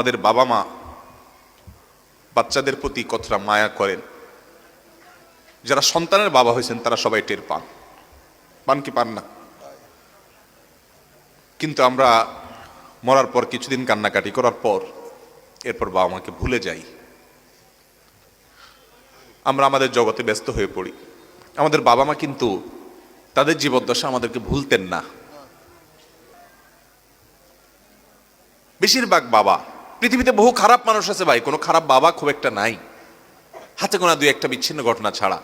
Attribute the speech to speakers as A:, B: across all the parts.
A: আমাদের বাবা মা বাচ্চাদের প্রতি কতটা মায়া করেন। যারা সন্তানের বাবা হয়েছেন, তারা সবাই টের পান। পান কি পান না? কিন্তু আমরা মরার পর, কিছুদিন কান্নাকাটি করার পর, এরপর বাবা মাকে ভুলে যাই। আমরা আমাদের জগতে ব্যস্ত হয়ে পড়ি। আমাদের বাবা মা কিন্তু তাদের জীবদ্দশা আমাদেরকে ভুলতেন না। বেশিরভাগ বাবা পৃথিবীতে বহু খারাপ মানুষ আছে ভাই, কোনো খারাপ বাবা খুব একটা নাই। হাতে গোনা দুই একটা বিচ্ছিন্ন ঘটনা ছাড়া।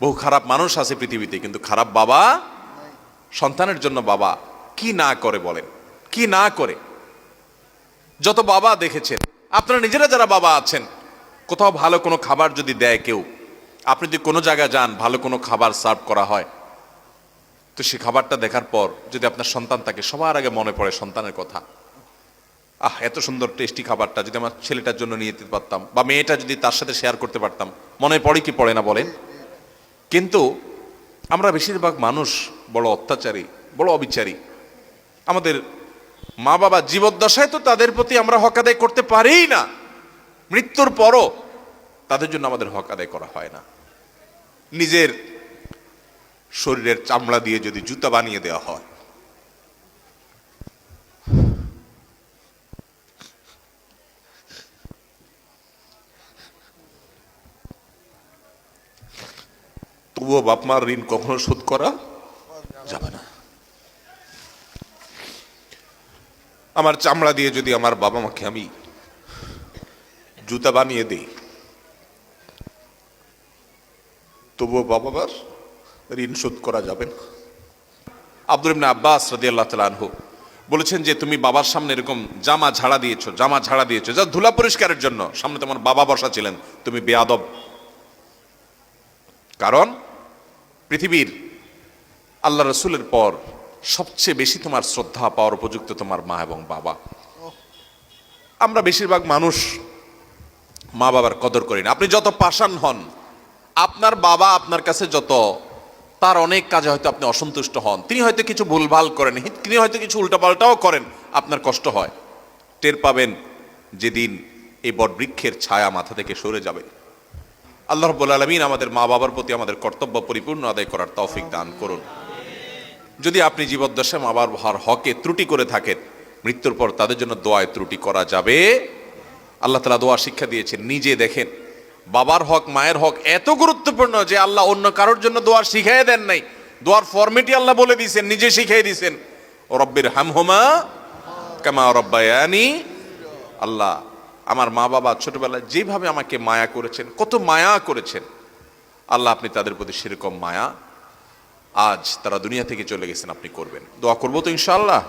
A: বহু খারাপ মানুষ আছে পৃথিবীতে, কিন্তু খারাপ বাবা সন্তানের জন্য বাবা কি না করে বলেন? কি না করে? যত বাবা দেখেছেন, আপনারা নিজেরা যারা বাবা আছেন, কোথাও ভালো কোনো খাবার যদি দেয় কেউ, আপনি যদি কোনো জায়গায় যান, ভালো কোনো খাবার সার্ভ করা হয়, তো সে খাবারটা দেখার পর যদি আপনার সন্তান থাকে সবার আগে মনে পড়ে সন্তানের কথা আহ, এত সুন্দর টেস্টি খাবারটা যদি আমার ছেলেটার জন্য নিয়ে যেতে পারতাম, বা মেয়েটা যদি তার সাথে শেয়ার করতে পারতাম, মনে পড়ে কি পড়ে না বলেন? কিন্তু আমরা বেশিরভাগ মানুষ বড় অত্যাচারী, বড় অবিচারী। আমাদের মা বাবা জীবদ্দশায় তো তাদের প্রতি আমরা হক আদায় করতে পারিই না। মৃত্যুর পরও তাদের জন্য আমাদের হক আদায় করা হয় না। নিজের শরীরের চামড়া দিয়ে যদি জুতা বানিয়ে দেওয়া হয় তবুও বাপ মার ঋণ কখনো শোধ করা যাবে না। আমার চামড়া দিয়ে যদি আমার বাবা মাকে আমি জুতা বানিয়ে দিই, তবুও বাবা মার ঋণ শোধ করা যাবে না। আব্দুল ইবনে আব্বাস রাদিয়াল্লাহু তাআলা আনহু বলেছেন যে, তুমি বাবার সামনে এরকম জামা ঝাড়া দিয়েছ, জামা ঝাড়া দিয়েছ, যা ধুলা পরিষ্কারের জন্য, সামনে তোমার বাবা বসা ছিলেন, তুমি বেয়াদব। কারণ পৃথিবীর আল্লাহ রসুলের পর সবচেয়ে বেশি তোমার শ্রদ্ধা পাওয়ার উপযুক্ত তোমার মা এবং বাবা। আমরা বেশিরভাগ মানুষ মা বাবার কদর করি না। আপনি যত পাষাণ হন, আপনার বাবা আপনার কাছে যত, তার অনেক কাজে হয়তো আপনি অসন্তুষ্ট হন। তিনি হয়তো কিছু ভুলভাল করেন, তিনি হয়তো কিছু উল্টাপাল্টাও করেন, আপনার কষ্ট হয়। টের পাবেন যেদিন এই বটবৃক্ষের ছায়া মাথা থেকে সরে যাবে। আল্লাহ রব্বুল আলমিন আমাদের মা বাবার প্রতি আমাদের কর্তব্য পরিপূর্ণ আদায় করার তৌফিক দান করুন। যদি আপনি জীবদ্দশায় মা বাবার হকে ত্রুটি করে থাকেন, মৃত্যুর পর তাদের জন্য দোয়ায় ত্রুটি করা যাবে। আল্লাহ তালা দোয়া শিক্ষা দিয়েছেন, নিজে দেখেন, বাবার হক, মায়ের হক এত গুরুত্বপূর্ণ যে আল্লাহ অন্য কারোর জন্য দোয়ার শিখাই দেন নাই। দোয়ার ফরমেটি আল্লাহ বলে দিয়েছেন, নিজে শিখাই দিয়েছেন। রব্বির হামহুমা কামা রব্বায়ানি, আল্লাহ আমার মা বাবা ছোটবেলায় যেভাবে আমাকে মায়া করেছেন, কত মায়া করেছেন, আল্লাহ আপনি তাদের প্রতি সেরকম মায়া আজ তারা দুনিয়া থেকে চলে গেছেন, আপনি করবেন। দোয়া করব তো ইনশাআল্লাহ?